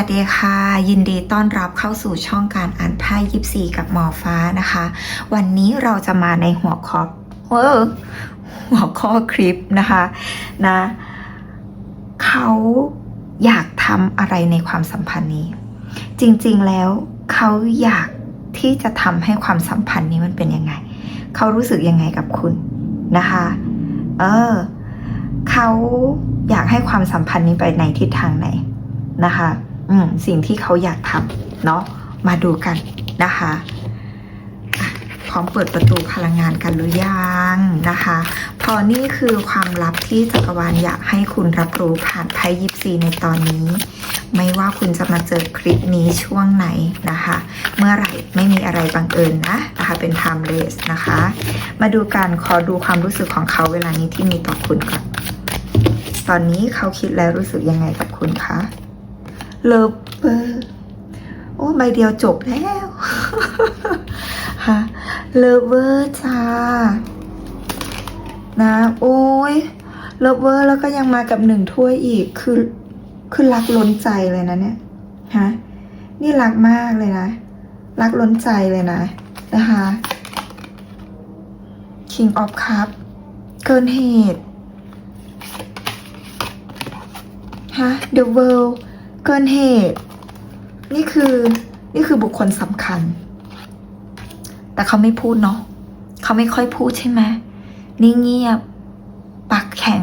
วัสดีค่ะ ยินดีต้อนรับเข้าสู่ช่องการอ่านไพ่ยิปซีกับหมอฟ้านะคะ วันนี้เราจะมาในหัวข้อเออหัวข้อคลิปนะคะนะเขาอยากทำอะไรในความสัมพันธ์นี้ จริงๆแล้วเขาอยากที่จะทำให้ความสัมพันธ์นี้มันเป็นยังไง เขารู้สึกยังไงกับคุณนะคะ เออเขาอยากให้ความสัมพันธ์นี้ไปในทิศทางไหนนะคะ อืมสิ่งที่เขาอยากทำเนาะมาดูกันนะคะพร้อมเปิดประตูพลังงานกันหรือยังนะคะเพอนี่คือความลับที่จักรวาลอยากให้คุณรับรู้ผ่านไพ่ยิปซีในตอนนี้ ไม่ว่าคุณจะมาเจอคลิปนี้ช่วงไหนนะคะ เมื่อไหร่ไม่มีอะไรบังเอิญนะนะคะเป็น timeless นะคะ มาดูกันขอดูความรู้สึกของเขาเวลานี้ที่มีต่อคุณก่อนตอนนี้เขาคิดแล้วรู้สึกยังไงกับคุณคะ เลิฟเบอร์โอ้ใบเดียวจบแล้วฮะเลิฟเวอร์จ้านะ โอ้ยเลิฟเวอร์แล้วก็ยังมากับหนึ่งถ้วยอีกคือคือรักล้นใจเลยนะเนี่ยฮะนี่รักมากเลยนะ รักล้นใจเลยนะ นะคะ King of Cup เกินเหตุฮะ The World เกินเหตุ นี่คือนี่คือบุคคลสำคัญ แต่เขาไม่พูดเนาะเขาไม่ค่อยพูดใช่ไหมนี่งเงียบ ปากแข็ง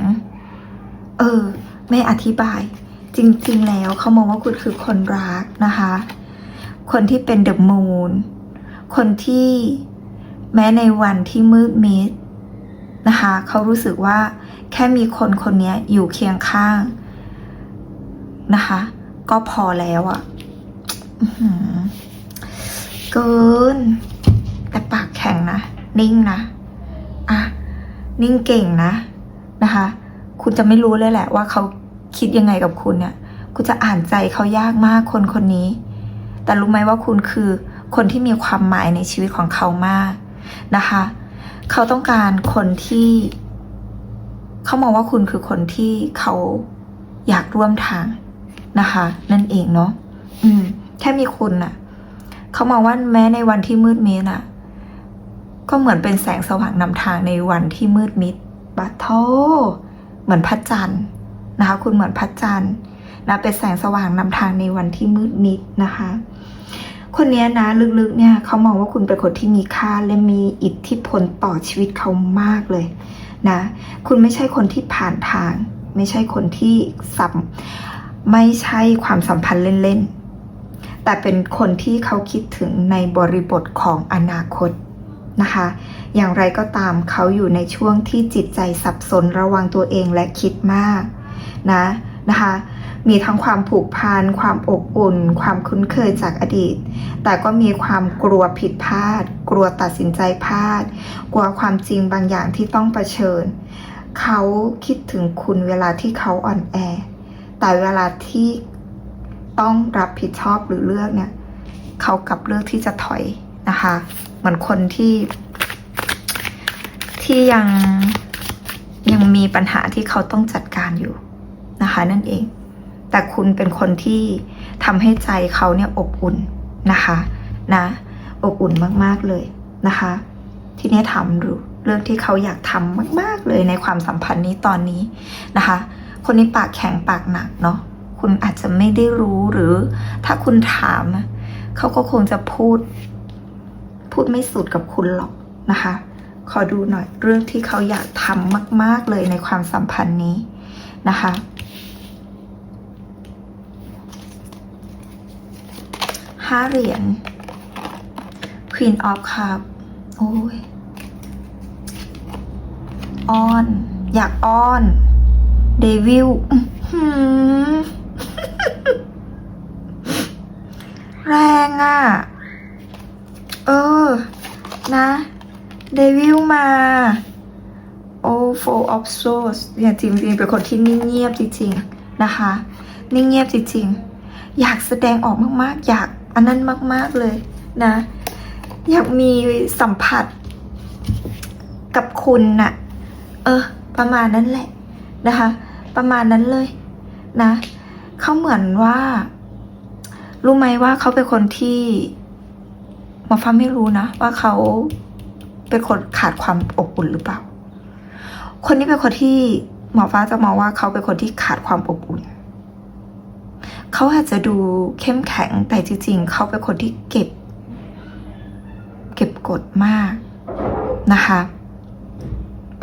เออ ไม่อธิบาย จริง ๆ แล้วเขามองว่าคุณคือคนรักนะคะ คนที่เป็นเดอะมูนคนที่แม้ในวันที่มืดมิดนะคะเขารู้สึกว่าแค่มีคนคนนี้อยู่เคียงข้างนะคะ ก็พอแล้วอะ่ะเกิน แต่ปากแข็งนะ นิ่งนะอะนิ่งเก่งนะนะคะ คุณจะไม่รู้เลยแหละ ว่าเขาคิดยังไงกับคุณเนี่ยคุณจะอ่านใจเขายากมากคนคนนี้ แต่รู้ไหมว่าคุณคือคนที่มีความหมายในชีวิตของเขามากนะคะ เขาต้องการคนที่ เขามองว่าคุณคือคนที่เขาอยากร่วมทาง นะคะ นั่นเองเนาะอืม แค่มีคุณน่ะเขามองว่าแม้ในวันที่มืดมิดน่ะ ก็เหมือนเป็นแสงสว่างนำทางในวันที่มืดมิดบัดโทเหมือนพระจันทร์นะคะ คุณเหมือนพระจันทร์นะเป็นแสงสว่างนำทางในวันที่มืดมิดนะคะ คนนี้นะลึกๆเนี่ยเขามองว่าคุณเป็นคนที่มีค่าและมีอิทธิพลต่อชีวิตเขามากเลยนะ คุณไม่ใช่คนที่ผ่านทาง ไม่ใช่คนที่สัม ไม่ใช่ความสัมพันธ์เล่นๆ แต่เป็นคนที่เขาคิดถึงในบริบทของอนาคตนะคะ อย่างไรก็ตามเขาอยู่ในช่วงที่จิตใจสับสนระวังตัวเองและคิดมากนะนะคะ มีทั้งความผูกพันความอบอุ่น ความคุ้นเคยจากอดีต แต่ก็มีความกลัวผิดพลาด กลัวตัดสินใจพลาด กลัวความจริงบางอย่างที่ต้องเผชิญ เขาคิดถึงคุณเวลาที่เขาอ่อนแอ แต่เวลาที่ต้องรับผิดชอบหรือเลือกเนี่ย เขากลับเลือกที่จะถอยนะคะ เหมือนคนที่ ที่ยังยังมีปัญหาที่เขาต้องจัดการอยู่นะคะ นั่นเอง แต่คุณเป็นคนที่ทำให้ใจเขาเนี่ยอบอุ่นนะคะนะ อบอุ่นมากๆเลยนะคะ ทีนี้ถามดูเรื่องที่เขาอยากทำมาก ๆ เลยในความสัมพันธ์นี้ตอนนี้นะคะ คนนี้ปากแข็งปากหนักเนาะคุณอาจจะไม่ได้รู้หรือ ถ้าคุณถาม เขาก็คงจะพูด พูดไม่สุดกับคุณหรอกนะคะ ขอดูหน่อยเรื่องที่เขาอยากทำมาก ๆ เลยในความสัมพันธ์นี้นะคะห้าเหรียญ Queen of Cup โอ้ยอ้อน อยากอ้อน เดวิลแรงอะ เออ นะเดวิลมา โอ้ four of souls เนี่ยจริงๆเป็นคนที่นิ่งเงียบจริงๆ นะคะ นิ่งเงียบจริงๆ อยากแสดงออกมากๆ อยากอันนั้นมากๆเลยนะ อยากมีสัมผัสกับคุณน่ะ เออ ประมาณนั้นแหละนะคะ ประมาณนั้นเลยนะเขาเหมือนว่า รู้ไหมว่าเขาเป็นคนที่หมอฟ้าไม่รู้นะ ว่าเขาเป็นคนขาดความอบอุ่นหรือเปล่า คนนี้เป็นคนที่หมอฟ้าจะมองว่าเขาเป็นคนที่ขาดความอบอุ่น เขาอาจจะดูเข้มแข็งแต่จริงๆ เขาเป็นคนที่เก็บ เก็บกดมากนะคะ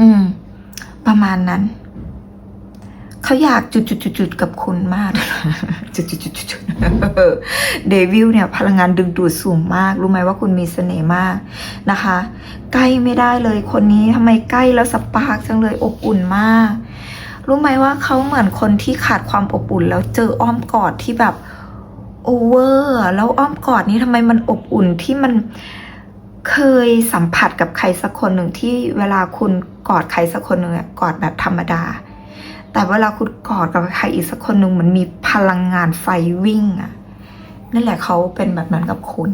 อืม ประมาณนั้น เขาอยากจุดๆๆกับคุณมาก จุดๆๆเดวิลเนี่ยพลังงานดึงดูดสูงมาก รู้ไหมว่าคุณมีเสน่ห์มากนะคะ ใกล้ไม่ได้เลยคนนี้ทำไมใกล้แล้วสปาร์กจังเลยอบอุ่นมาก รู้ไหมว่าเขาเหมือนคนที่ขาดความอบอุ่น แล้วเจออ้อมกอดที่แบบโอเวอร์แล้วอ้อมกอดนี้ทำไมมันอบอุ่นที่มันเคยสัมผัสกับใครสักคนหนึ่งที่เวลาคุณกอดใครสักคนหนึ่งกอดแบบธรรมดา แต่เวลาคุณกอดกับใครอีกสักคนหนึ่งมันมีพลังงานไฟวิ่งอะนั่นแหละเขาเป็นแบบนั้นกับคุณ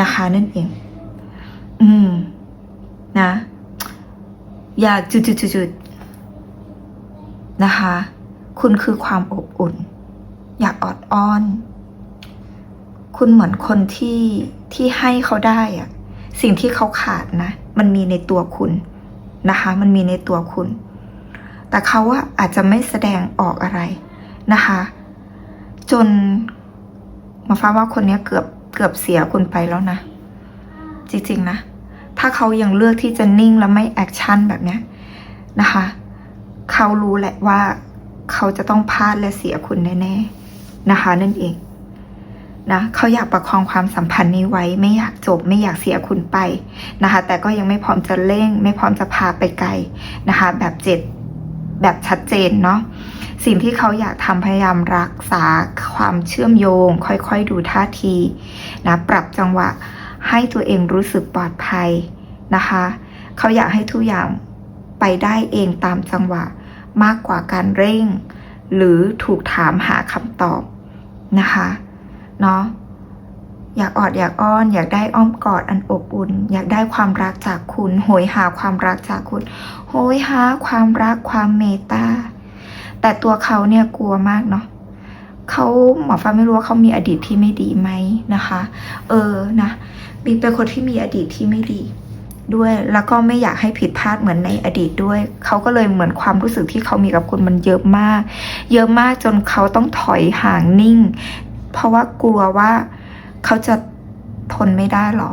นะคะ นั่นเอง อืม นะ อยากจุดๆๆนะคะ คุณคือความอบอุ่น อยากออดอ้อน คุณเหมือนคนที่ที่ให้เขาได้อะสิ่งที่เขาขาดนะ มันมีในตัวคุณนะคะ มันมีในตัวคุณ แต่เขาอะอาจจะไม่แสดงออกอะไรนะคะ จนมาฟ้าว่าคนนี้เกือบเกือบเสียคุณไปแล้วนะ จริงๆนะ ถ้าเขายังเลือกที่จะนิ่งและไม่แอคชั่นแบบเนี้ยนะคะ เขารู้แหละว่าเขาจะต้องพลาดและเสียคุณแน่ๆนะคะ นั่นเองนะเขาอยากประคองความสัมพันธ์นี้ไว้ ไม่อยากจบ ไม่อยากเสียคุณไปนะคะ แต่ก็ยังไม่พร้อมจะเร่ง ไม่พร้อมจะพาไปไกลนะคะ แบบเจ็ด แบบชัดเจนเนาะสิ่งที่เขาอยากทำพยายามรักษาความเชื่อมโยง ค่อยๆดูท่าทีนะปรับจังหวะให้ตัวเองรู้สึกปลอดภัยนะคะ เขาอยากให้ทุกอย่างไปได้เองตามจังหวะมากกว่าการเร่ง หรือถูกถามหาคำตอบนะคะเนาะ อยากออดอยากอ้อน อยากได้อ้อมกอดอันอบอุ่น อยากได้ความรักจากคุณ โหยหาความรักจากคุณ โหยหาความรักความเมตตาแต่ตัวเขาเนี่ยกลัวมากเนาะเขาหมอฟ้าไม่รู้ว่าเขามีอดีตที่ไม่ดีไหมนะคะ เออนะบิ๊กเป็นคนที่มีอดีตที่ไม่ดีด้วย แล้วก็ไม่อยากให้ผิดพลาดเหมือนในอดีตด้วย เขาก็เลยเหมือนความรู้สึกที่เขามีกับคุณมันเยอะมาก เยอะมากจนเขาต้องถอยห่างนิ่ง เพราะว่ากลัวว่า เขาจะทนไม่ได้หรอ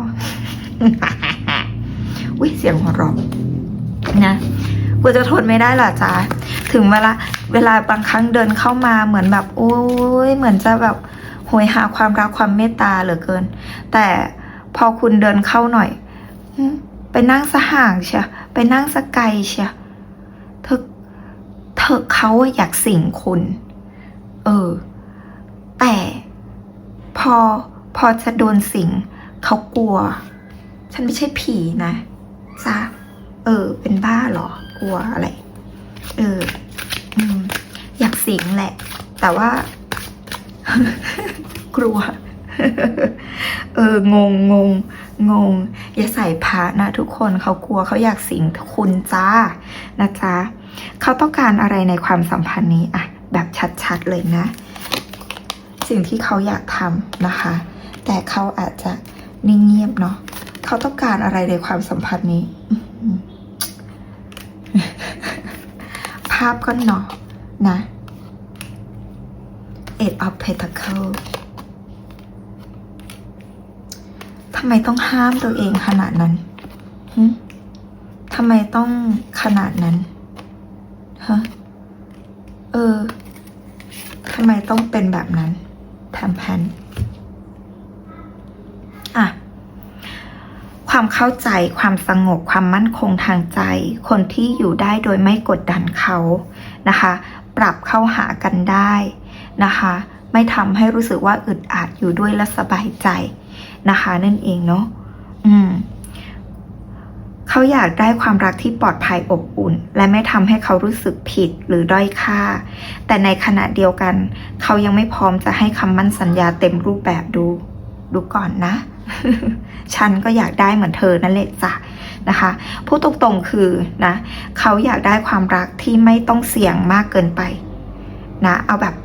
อุ้ยเสียงหัวเราะนะกลัวจะทนไม่ได้หรอจ๊ะถึงเวลาเวลาบางครั้งเดินเข้ามาเหมือนแบบ โอ้ยเหมือนจะแบบโหยหาความรักความเมตตาเหลือเกิน แต่พอคุณเดินเข้าหน่อยไปนั่งสห่างเชียไปนั่งสไกลเชียเธอเธอเขาอะอยากสิ่งคุณ เออ แต่พอ พอจะโดนสิงเขากลัว ฉันไม่ใช่ผีนะจ้ะเออ เป็นบ้าเหรอ กลัวอะไร เอออืมอยากสิงแหละ แต่ว่า กลัว เอองงงงงง อย่าใส่พระนะทุกคนเขากลัวเขาอยากสิงคุณจ้านะจ๊ะเขาต้องการอะไรในความสัมพันธ์นี้อะแบบชัดๆเลยนะ สิ่งที่เขาอยากทำนะคะ แต่เขาอาจจะนิ่งเงียบเนาะเขาต้องการอะไรในความสัมพันธ์นี้ ภาพก็เนาะนะ Eight of Pentacle ทำไมต้องห้ามตัวเองขนาดนั้นทำไมต้องขนาดนั้น ฮะ เออ ทำไมต้องเป็นแบบนั้นทำพันะ ความเข้าใจความสงบความมั่นคงทางใจ คนที่อยู่ได้โดยไม่กดดันเขานะคะ ปรับเข้าหากันได้นะคะ ไม่ทำให้รู้สึกว่าอึดอัดอยู่ด้วยและสบายใจนะคะ นั่นเองเนาะอืมเขาอยากได้ความรักที่ปลอดภัยอบอุ่น และไม่ทำให้เขารู้สึกผิดหรือด้อยค่า แต่ในขณะเดียวกัน เขายังไม่พร้อมจะให้คำมั่นสัญญาเต็มรูปแบบดู ดูก่อนนะ ฉันก็อยากได้เหมือนเธอนั่นแหละจ้ะนะคะพูดตรงๆคือนะเขาอยากได้ความรักที่ไม่ต้องเสี่ยงมากเกินไปนะเอาแบบ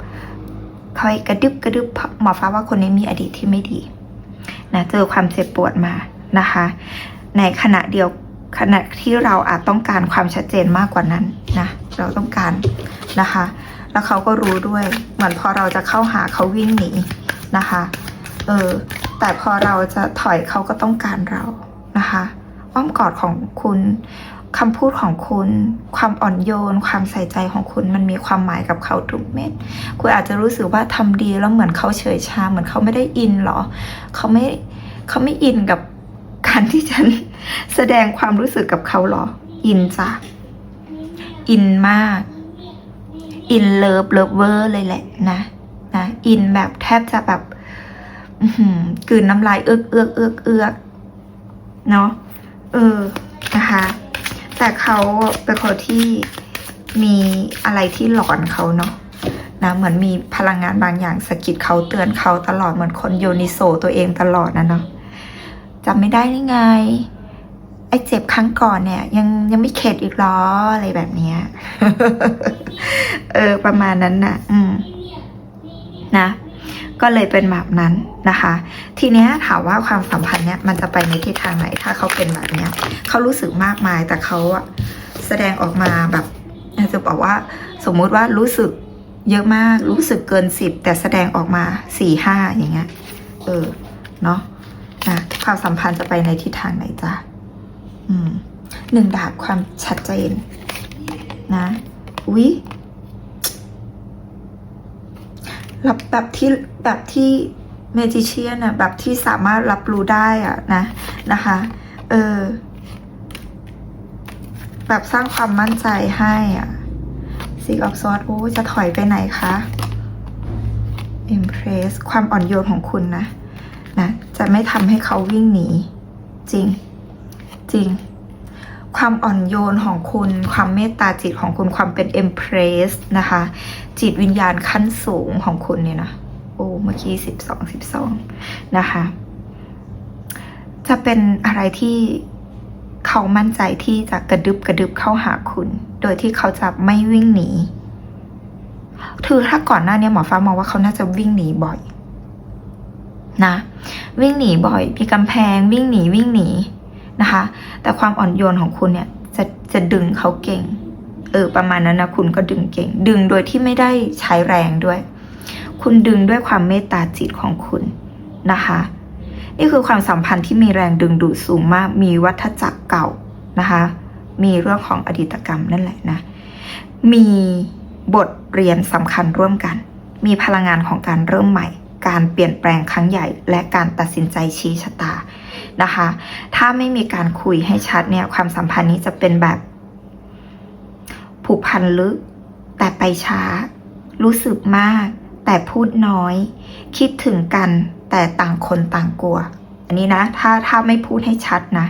คอยกระดึบกระดึบหมอฟ้าว่าคนนี้มีอดีตที่ไม่ดีนะเจอความเจ็บปวดมานะคะ ในขณะเดียวขณะที่เราอาจต้องการความชัดเจนมากกว่านั้นนะเราต้องการนะคะ แล้วเขาก็รู้ด้วยเหมือนพอเราจะเข้าหาเขาวิ่งหนีนะคะ เออ แต่พอเราจะถอยเขาก็ต้องการเรานะคะ อ้อมกอดของคุณคำพูดของคุณ ความอ่อนโยน ความใส่ใจของคุณมันมีความหมายกับเขาทุกเม็ด คุณอาจจะรู้สึกว่าทำดีแล้วเหมือนเขาเฉยชา เหมือนเขาไม่ได้อินหรอ เขาไม่เขาไม่อินกับการที่ฉันแสดงความรู้สึกกับเขาหรอ อินจ้ะ อินมาก อินเลิฟเลิฟเวอร์เลยแหละนะนะ อินแบบแทบจะแบบ กลืนน้ำลายเอื้อกเอือกเอือกเอือกเนาะเออนะคะ แต่เขาเป็นคนที่มีอะไรที่หลอนเขาเนาะนะเหมือนมีพลังงานบางอย่างสะกิดเขาเตือนเขาตลอดเหมือนคนโยนิโซตัวเองตลอดนะเนาะจำไม่ได้นี่ไง ไอ้เจ็บครั้งก่อนเนี่ย ยังยังไม่เข็ดอีกหรออะไรแบบเนี้ยเออประมาณนั้นนะอืมนะ ก็เลยเป็นแบบนั้นนะคะ ทีเนี้ยถามว่าความสัมพันธ์เนี้ยมันจะไปในทิศทางไหนถ้าเขาเป็นแบบเนี้ยเขารู้สึกมากมายแต่เขาอะแสดงออกมาแบบจะบอกว่าสมมุติว่ารู้สึกเยอะมากรู้สึกเกินสิบแต่แสดงออกมาสี่ห้าอย่างเงี้ยเออเนาะนะความสัมพันธ์จะไปในทิศทางไหนจ้ะอืมหนึ่งดาบความชัดเจนนะอุ๊ย รับแบบที่แบบที่เมจิเชียนอะแบบที่สามารถรับรู้ได้อะนะนะคะ เออ แบบสร้างความมั่นใจให้อะซีออฟซอสโอ้จะถอยไปไหนคะ Impress ความอ่อนโยนของคุณนะนะจะไม่ทำให้เขาวิ่งหนี จริง จริง ความอ่อนโยนของคุณ ความเมตตาจิตของคุณความเป็น Empress นะคะ จิตวิญญาณขั้นสูงของคุณเนี่ยนะโอ้เมื่อกี้สิบสองสิบสองนะคะ จะเป็นอะไรที่เขามั่นใจที่จะกระดึบกระดึบเข้าหาคุณ โดยที่เขาจะไม่วิ่งหนีคือถ้าก่อนหน้านี้หมอฟ้ามองว่าเขาน่าจะวิ่งหนีบ่อย นะ วิ่งหนีบ่อยมีกำแพงวิ่งหนีวิ่งหนีนะคะ แต่ความอ่อนโยนของคุณเนี่ยจะจะดึงเขาเก่ง เออประมาณนั้นนะคุณก็ดึงเก่ง ดึงโดยที่ไม่ได้ใช้แรงด้วย คุณดึงด้วยความเมตตาจิตของคุณนะคะ นี่คือความสัมพันธ์ที่มีแรงดึงดูดสูงมาก มีวัฏจักรเก่านะคะ มีเรื่องของอดีตกรรมนั่นแหละนะ มีบทเรียนสำคัญร่วมกัน มีพลังงานของการเริ่มใหม่ การเปลี่ยนแปลงครั้งใหญ่ และการตัดสินใจชี้ชะตานะคะ ถ้าไม่มีการคุยให้ชัดเนี่ย ความสัมพันธ์นี้จะเป็นแบบ ผูกพันลึก แต่ไปช้า รู้สึกมาก แต่พูดน้อย คิดถึงกัน แต่ต่างคนต่างกลัว อันนี้นะ ถ้าถ้าไม่พูดให้ชัดนะ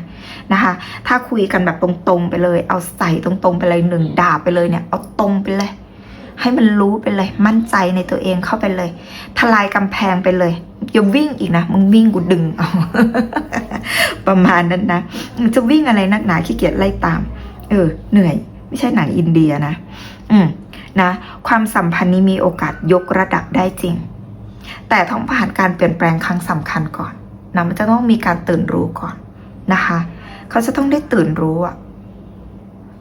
นะคะ ถ้าคุยกันแบบตรงๆไปเลย เอาใส่ตรงๆไปเลยหนึ่งด่าไปเลยเนี่ย เอาตรงไปเลยให้มันรู้ไปเลย มั่นใจในตัวเองเข้าไปเลย ทลายกำแพงไปเลยอย่าวิ่งอีกนะมึงวิ่งกูดึงเอาประมาณนั้นนะมึงจะวิ่งอะไรนักหนาขี้เกียจไล่ตาม เออ เหนื่อย ไม่ใช่หนังอินเดียนะ อืมนะ ความสัมพันธ์นี้มีโอกาสยกระดับได้จริง แต่ต้องผ่านการเปลี่ยนแปลงครั้งสำคัญก่อนนะมันจะต้องมีการตื่นรู้ก่อนนะคะ เขาจะต้องได้ตื่นรู้อะ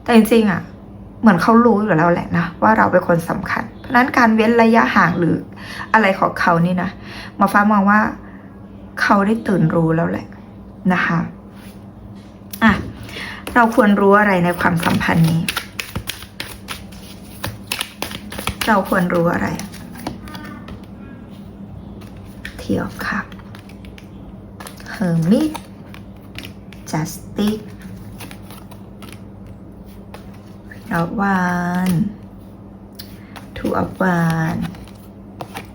แต่จริงๆอะเหมือนเขารู้อยู่แล้วแหละนะว่าเราเป็นคนสำคัญ เพราะนั้นการเว้นระยะห่างหรืออะไรของเขานี่นะหมอฟ้ามองว่าเขาได้ตื่นรู้แล้วแหละนะคะ อะ เราควรรู้อะไรในความสัมพันธ์นี้ เราควรรู้อะไร เทียบครับ Hermit Justice แล้ววัน Two of Wands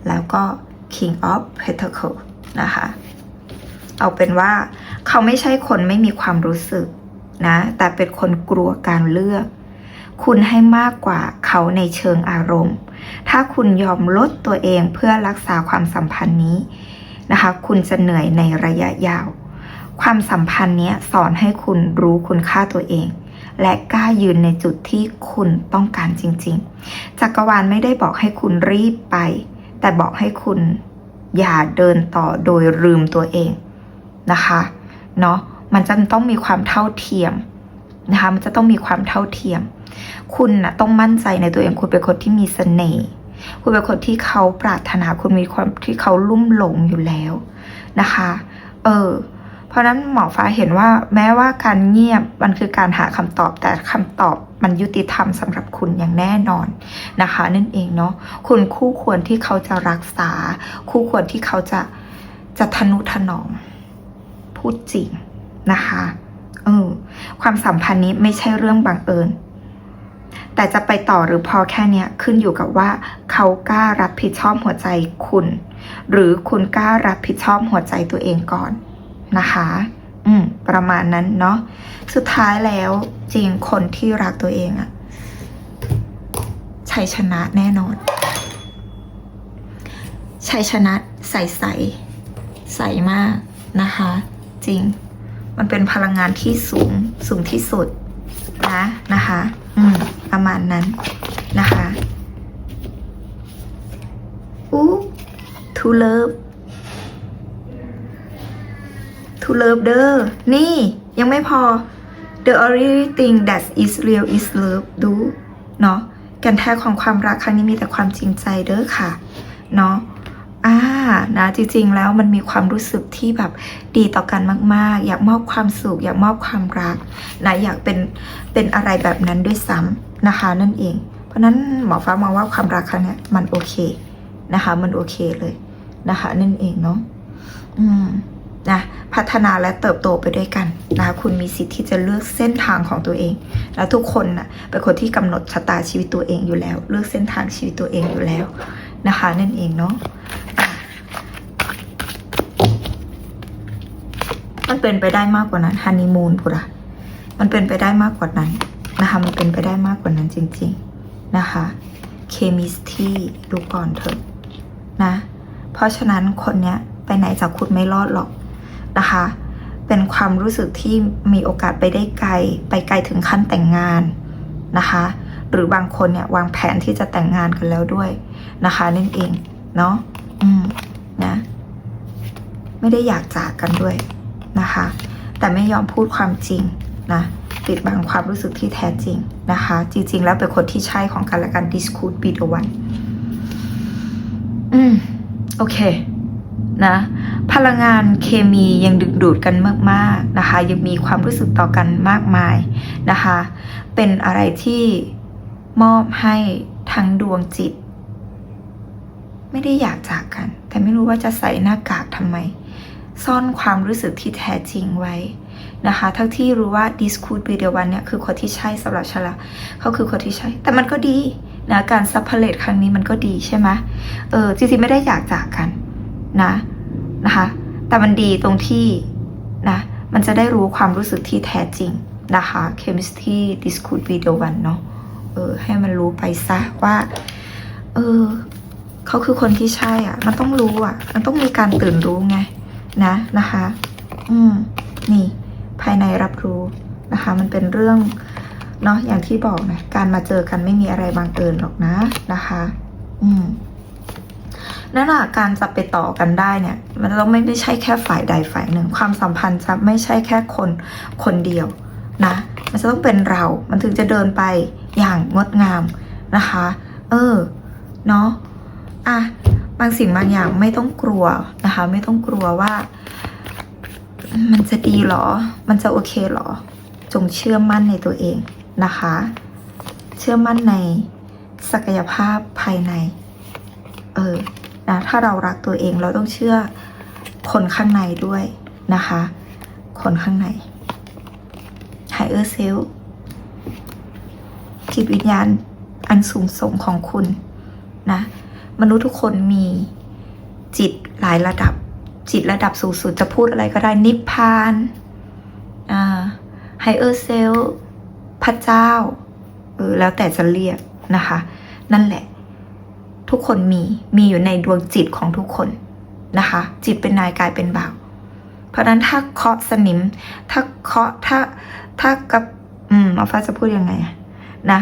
แล้วก็ King of Pentacle นะคะ เอาเป็นว่าเขาไม่ใช่คนไม่มีความรู้สึก นะ แต่เป็นคนกลัวการเลือก คุณให้มากกว่าเขาในเชิงอารมณ์ ถ้าคุณยอมลดตัวเองเพื่อรักษาความสัมพันธ์นี้นะคะ คุณจะเหนื่อยในระยะยาว ความสัมพันธ์นี้สอนให้คุณรู้คุณค่าตัวเอง และกล้ายืนในจุดที่คุณต้องการจริง ๆ จักรวาลไม่ได้บอกให้คุณรีบไป แต่บอกให้คุณอย่าเดินต่อโดยลืมตัวเองนะคะ เนาะ มันจะต้องมีความเท่าเทียมนะคะมันจะต้องมีความเท่าเทียม คุณนะต้องมั่นใจในตัวเองคุณเป็นคนที่มีเสน่ห์คุณเป็นคนที่เขาปรารถนาคุณมีความที่เขาลุ่มหลงอยู่แล้วนะคะ เออ เพราะฉะนั้นหมอฟ้าเห็นว่าแม้ว่าการเงียบมันคือการหาคำตอบแต่คำตอบมันยุติธรรมสำหรับคุณอย่างแน่นอนนะคะ นั่นเองเนาะคุณคู่ควรที่เขาจะรักษา คู่ควรที่เขาจะจะทนุถนอมพูดจริง นะคะเออความสัมพันธ์นี้ไม่ใช่เรื่องบังเอิญ แต่จะไปต่อหรือพอแค่เนี้ยขึ้นอยู่กับว่า เขากล้ารับผิดชอบหัวใจคุณ หรือคุณกล้ารับผิดชอบหัวใจตัวเองก่อนนะคะ อืม ประมาณนั้นเนาะ สุดท้ายแล้วจริงคนที่รักตัวเองอะชัยชนะแน่นอนชัยชนะใสใสใสมากนะคะ จริง มันเป็นพลังงานที่สูงสูงที่สุดนะนะคะ อืมประมาณนั้นนะคะอู้ to love to love เด้อนี่ยังไม่พอ the only thing that is real is love ดูเนาะกันแท้ของความรักครั้งนี้มีแต่ความจริงใจเด้อค่ะ เนาะ อ่านะจริงๆแล้วมันมีความรู้สึกที่แบบดีต่อกันมาก ๆ อยากมอบความสุข อยากมอบความรักนะอยากเป็นเป็นอะไรแบบนั้นด้วยซ้ำนะคะ นั่นเอง เพราะฉะนั้นหมอฟ้ามองว่าความรักครั้งเนี้ยมันโอเคนะคะ มันโอเคเลยนะคะ นั่นเองเนาะอืมนะพัฒนาและเติบโตไปด้วยกันนะคะคุณมีสิทธิ์ที่จะเลือกเส้นทางของตัวเอง แล้วทุกคนนะ่ะเป็นคนที่กำหนดชะตาชีวิตตัวเองอยู่แล้ว เลือกเส้นทางชีวิตตัวเองอยู่แล้ว นะคะนั่นเองเนาะมันเป็นไปได้มากกว่านั้นฮันนีมูนพุระมันเป็นไปได้มากกว่านั้นนะคะ มันเป็นไปได้มากกว่านั้นจริง ๆนะคะเคมิสที่ดูก่อนเถอะนะ เพราะฉะนั้นคนเนี้ยไปไหนจากคุณไม่รอดหรอกนะคะ เป็นความรู้สึกที่มีโอกาสไปได้ไกล ไปไกลถึงขั้นแต่งงานนะคะ หรือบางคนเนี่ยวางแผนที่จะแต่งงานกันแล้วด้วยนะคะนั่นเองเนาะอืมนะ ไม่ได้อยากจากกันด้วยนะคะ แต่ไม่ยอมพูดความจริงนะปิดบังความรู้สึกที่แท้จริงนะคะ จริง ๆ แล้วเป็นคนที่ใช่ของกันและกัน this could be the one อืม โอเคนะพลังงานเคมียังดึงดูดกันมาก ๆ นะคะ ยังมีความรู้สึกต่อกันมากมายนะคะ เป็นอะไรที่ มอบให้ทั้งดวงจิต ไม่ได้อยากจากกัน แต่ไม่รู้ว่าจะใส่หน้ากากทำไม ซ่อนความรู้สึกที่แท้จริงไว้นะคะ ทั้งที่รู้ว่า this could be the one เนี่ยคือคนที่ใช่สำหรับฉันละเขาคือคนที่ใช่ แต่มันก็ดีนะการซัพพเลตครั้งนี้มันก็ดีใช่ไหมเออจริงๆไม่ได้อยากจากกันนะนะคะ แต่มันดีตรงที่นะ มันจะได้รู้ความรู้สึกที่แท้จริงนะคะ chemistry this could be the one เนาะ ออให้มันรู้ไปซะว่า เออเขาคือคนที่ใช่อะ มันต้องรู้อะ มันต้องมีการตื่นรู้ไง นะนะคะ อืม นี่ ภายในรับรู้นะคะ มันเป็นเรื่องเนาะอย่างที่บอกนะการมาเจอกันไม่มีอะไรบังเอิญหรอกนะนะคะ อืมนั่นแหละการจะไปต่อกันได้เนี่ย มันต้องไม่ได้ใช่แค่ฝ่ายใดฝ่ายหนึ่ง ความสัมพันธ์จะไม่ใช่แค่คนคนเดียวนะ มันจะต้องเป็นเรา มันถึงจะเดินไป อย่างงดงามนะคะ เออ เนาะอะบางสิ่งบางอย่างไม่ต้องกลัวนะคะ ไม่ต้องกลัวว่า มันจะดีหรอ มันจะโอเคหรอ จงเชื่อมั่นในตัวเองนะคะ เชื่อมั่นในศักยภาพภายใน เออนะถ้าเรารักตัวเองเราต้องเชื่อคนข้างในด้วยนะคะ คนข้างใน higher self จิตวิญญาณอันสูงส่งของคุณนะมนุษย์ทุกคนมีจิตหลายระดับ จิตระดับสูงสุดจะพูดอะไรก็ได้นิพพานอ่า higher self พระเจ้าเออแล้วแต่จะเรียกนะคะ นั่นแหละ ทุกคนมีมีอยู่ในดวงจิตของทุกคนนะคะ จิตเป็นนายกายเป็นบ่าวเพราะนั้นถ้าเคาะสนิม ถ้าเคาะถ้าถ้ากับ อืมหมอฟ้าจะพูดยังไงอะ นะ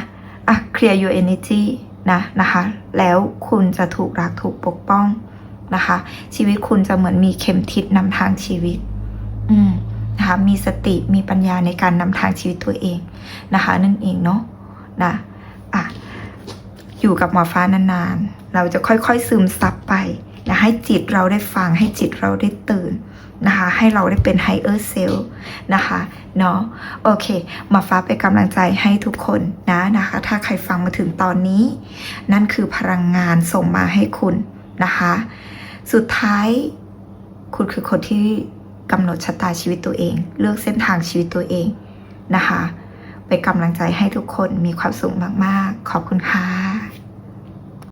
อะ clear your energy นะนะคะแล้วคุณจะถูกรักถูกปกป้องนะคะ ชีวิตคุณจะเหมือนมีเข็มทิศนำทางชีวิต อืมนะคะมีสติมีปัญญาในการนำทางชีวิตตัวเองนะคะนั่นเองเนาะนะอะอยู่กับหมอฟ้านานๆ เราจะค่อยๆซึมซับไปนะให้จิตเราได้ฟังให้จิตเราได้ตื่น นะคะ ให้เราได้เป็นไฮเออร์เซลนะคะ เนาะโอเค มาฟ้าเป็นกำลังใจให้ทุกคนนะนะคะ ถ้าใครฟังมาถึงตอนนี้ นั่นคือพลังงานส่งมาให้คุณนะคะ สุดท้ายคุณคือคนที่กำหนดชะตาชีวิตตัวเอง เลือกเส้นทางชีวิตตัวเองนะคะเป็นกำลังใจให้ทุกคนมีความสุขมาก ๆ ขอบคุณค่ะ